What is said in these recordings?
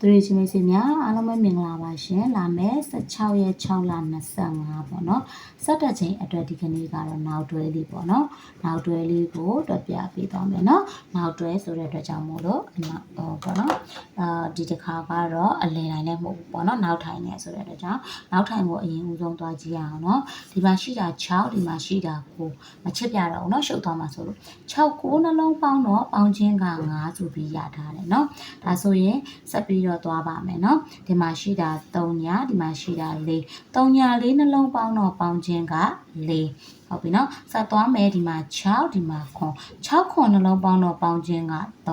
သူတွေချင်းမိတ်ဆွေများအားလုံးပဲမင်္ဂလာပါရှင်လာမယ်16ရက်6လ25ပေါ့နော်စက်တက်ချိန်အတွက်ဒီကနေ့ကတော့နောက်တွဲလေးပေါ့နော်နောက်တွဲလေးကိုတွက်ပြပေးသွားမယ်နော်နောက်တွဲဆိုတဲ့အတွက်ကြောင့်မို့လို့နောက်တော့ပေါ့နော်အာဒီတစ်ခါကတော့အလယ်တိုင်းလည်းမဟုတ်ဘူးပေါ့နော်နောက်ထိုင်နေဆိုတဲ့အတွက်ကြောင့်နောက်ထိုင်ကိုအရင်ဦးဆုံးသွားကြည့်ရအောင်နော်ဒီမှာရှိတာ6ဒီမှာရှိတာ9မချစ်ပြတော့ဘူးနော်ရှုပ်သွားမှာဆိုလို့6 9နှလုံးပေါင်းတော့ပေါင်းချင်းက9ဆိုပြီးရထားတယ်နော်ဒါဆိုရင်ဆက်ပြီးတော့သွားပါမယ်နော်ဒီမှာရှိတာ3ညာဒီမှာရှိတာ4 3ညာ4နှလုံးပေါင်းတော့ပေါင်းချင်းက 4ဟုတ်ပြီနော်ဆက်သွားမယ်ဒီမှာ6ဒီမှာခွန်6ခွန်နှလုံးပေါင်းတော့ပေါင်းချင်းက3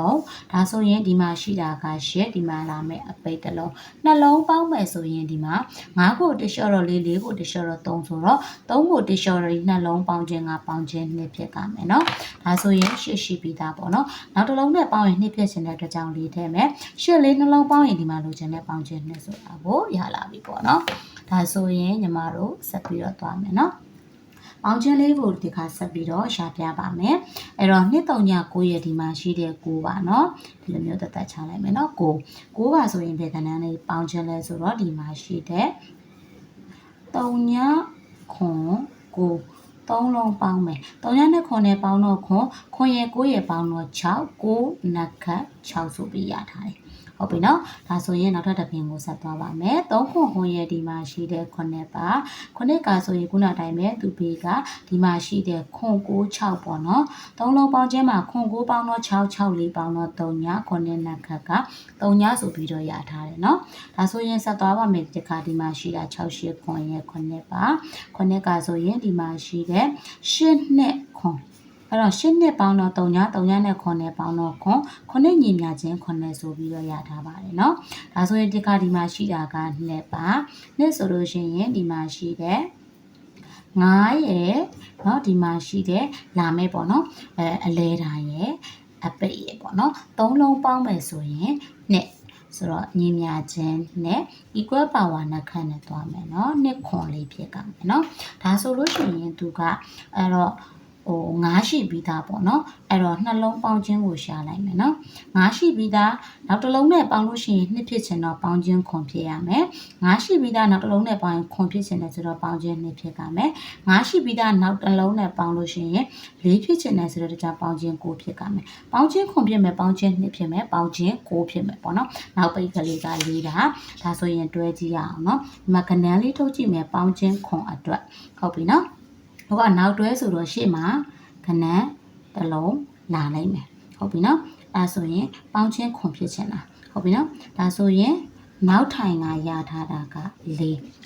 ဒါဆိုရင်ဒီမှာရှိတာက8ဒီမှာလာမယ်အပိတ်တစ်လုံးနှလုံးပေါင်းမယ်ဆိုရင်ဒီမှာ9ကိုတစ်လျှော့တော့4 4ကိုတစ်လျှော့တော့3ဆိုတော့3ကိုတစ်လျှော့တော့နှလုံးပေါင်းချင်းကပေါင်းချင်း2ဖြစ်ကမယ်နော်ဒါဆိုရင်8ရှိပြီးသားပေါ့နော်နောက်တစ်လုံးနဲ့ပေါင်းရင်2ဖြစ်ချင်တဲ့အတွက်ကြောင့်လေးထည့်မယ်8လေးနှလုံးပေါင်းရင်ဒီမှာလိုချင်တဲ့ပေါင်းချင်း2ဆိုတာကိုရလာပြီပေါ့နော်ဒါဆိုရင်ညီမတို့ဆက်ပြီးတော့သွားမယ်နော် ပေါင်းချင်းလေးကိုဒီခါဆက်ပြီးတော့ရှာပြပါမယ်အဲ့တော့239ရဲ့ဒီမှာရှိတဲ့9ပါเนาะဒီလိုမျိုးတက်တက်ချလိုက်မယ်เนาะ9 9ပါဆိုရင်ဘယ်ကဏ္ဍလေးပေါင်းချင်းလဲဆိုတော့ဒီမှာရှိတဲ့3ညခွန်9သုံးလုံးပေါင်းမယ်။၃ရက်နဲ့ခွန်နဲ့ပေါင်းတော့ခွန်ခွန်ရဲ့9ရဲ့ပေါင်းတော့6 9နက်ခတ်6ဆိုပြီးရထားတယ်။ ဟုတ်ပြီနော်။ဒါဆိုရင်နောက်ထပ်တစ်ပြင်ကိုဆက်သွားပါမယ်။၃ခွန်ခွန်ရဲ့ဒီမှာရှိတဲ့ခွန်နဲ့ပါ။ခွန်နဲ့ကဆိုရင်ခုနတိုင်းပဲသူပေကဒီမှာရှိတဲ့ခွန်9 6ပေါ့နော်။သုံးလုံးပေါင်းခြင်းမှာခွန်9ပေါင်းတော့6 6လေးပေါင်းတော့3ညခွန်နဲ့နက်ခတ်က3ညဆိုပြီးတော့ရထားတယ်နော်။ဒါဆိုရင်ဆက်သွားပါမယ်ဒီခါဒီမှာရှိတာ6 8ခွန်ရဲ့ခွန်နဲ့ပါ။ခွန်နဲ့ကဆိုရင်ဒီမှာရှိတဲ့ရှစ်နှစ်ခွန် အဲ့တော့ရှစ်နှစ်ပေါင်းတော့3ည3ညနဲ့ခွန်နဲ့ပေါင်းတော့ခွန်ခွနှစ်ညီမြချင်းခွနဲ့ဆိုပြီးတော့ရထားပါတယ်เนาะဒါဆိုရင်ဒီကဒီမှာရှိတာကနှစ်ပါနှစ်ဆိုလို့ရှိရင်ဒီမှာရှိတဲ့9ရဲ့เนาะဒီမှာရှိတဲ့လာမဲ့ပေါ့เนาะအဲအလဲတိုင်းရဲ့အပိတ်ရဲ့ပေါ့เนาะသုံးလုံးပေါင်းမယ်ဆိုရင်နှစ်ဆိုတော့ညီမြချင်းနဲ့ equal power နဲ့ခန့်နဲ့သွားမယ်เนาะနှစ်ခွန်လေးဖြစ်ကမယ်เนาะဒါဆိုလို့ရှိရင်သူကအဲ့တော့ ဟို9ရှိပြီးသားပေါ့နော်အဲ့တော့နှလုံးပေါင်းခြင်းကိုရှာလိုက်မယ်နော်9ရှိပြီးသားနောက်တစ်လုံးနဲ့ပေါင်းလို့ရှိရင်နှစ်ဖြစ်ချင်တော့ပေါင်းခြင်းခွန်ဖြစ်ရမယ်9ရှိပြီးသားနောက်တစ်လုံးနဲ့ပေါင်းရင်ခွန်ဖြစ်ချင်တယ်ဆိုတော့ပေါင်းခြင်းနှစ်ဖြစ်ကမယ်9ရှိပြီးသားနောက်တစ်လုံးနဲ့ပေါင်းလို့ရှိရင်4ဖြစ်ချင်တယ်ဆိုတော့တခြားပေါင်းခြင်း9ဖြစ်ကမယ်ပေါင်းခြင်းခွန်ဖြစ်မယ်ပေါင်းခြင်းနှစ်ဖြစ်မယ်ပေါင်းခြင်း9ဖြစ်မယ်ပေါ့နော်နောက်ပိတ်ကလေးက၄တာဒါဆိုရင်တွဲကြည့်ရအောင်နော်ဒီမှာကနန်းလေးထုတ်ကြည့်မယ်ပေါင်းခြင်းခွန်အတွက်ဟုတ်ပြီနော် ဟိုကနောက်တွဲဆိုတော့ရှေ့မှာခဏတစ်လုံးလာလိုက်မယ်ဟုတ်ပြီနော်အဲဆိုရင်ပေါင်းချင်းခွန်ဖြစ်ချင်တာဟုတ်ပြီနော်ဒါဆိုရင်နောက်ထိုင်ကရထားတာက၄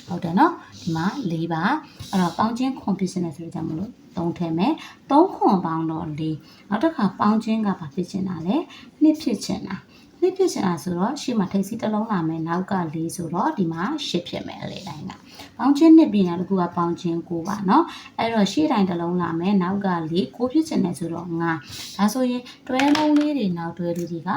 ဟုတ်တယ်နော်ဒီမှာ၄ပါအဲ့တော့ပေါင်းချင်းခွန်ဖြစ်ချင်တယ်ဆိုတော့ကြောင့်မလို့၃ထည့်မယ်၃ခွန်ပေါင်းတော့၄နောက်တစ်ခါပေါင်းချင်းကဘာဖြစ်ချင်တာလဲနှစ်ဖြစ်ချင်တာ နှစ်ဖြစ်ချင်တာဆိုတော့ရှေ့မှာထိပ်စီးတစ်လုံးလာမယ်နောက်က၄ဆိုတော့ဒီမှာ၈ဖြစ်မယ်အလေတိုင်းကပေါင်းချင်းနှစ်ပြင်တာတကူကပေါင်းချင်း9ပါเนาะအဲ့တော့ရှေ့တိုင်းတစ်လုံးလာမယ်နောက်က၄9ဖြစ်ချင်တယ်ဆိုတော့9ဒါဆိုရင်တွဲလုံးလေးတွေနောက်တွဲလေးတွေက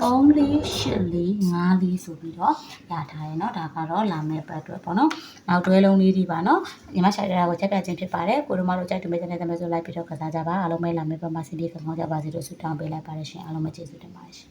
3လေး8လေး5လေးဆိုပြီးတော့ရထားတယ်เนาะဒါကတော့လာမယ့်ပတ်အတွက်ပေါ့เนาะနောက်တွဲလုံးလေးတွေပါเนาะညီမဆိုင်ရတာကိုချက်ပြခြင်းဖြစ်ပါတယ်ကိုတို့မတို့ကြိုက်တူမဲ့တဲ့တဲ့မဲ့ဆိုလိုက်ပြီးတော့ကစားကြပါအားလုံးပဲလာမယ့်ပတ်မှာစီးပြီးကောင်းကြပါစေလို့ဆုတောင်းပေးလိုက်ပါတယ်ရှင်အားလုံးပဲကျေးဇူးတင်ပါတယ်ရှင်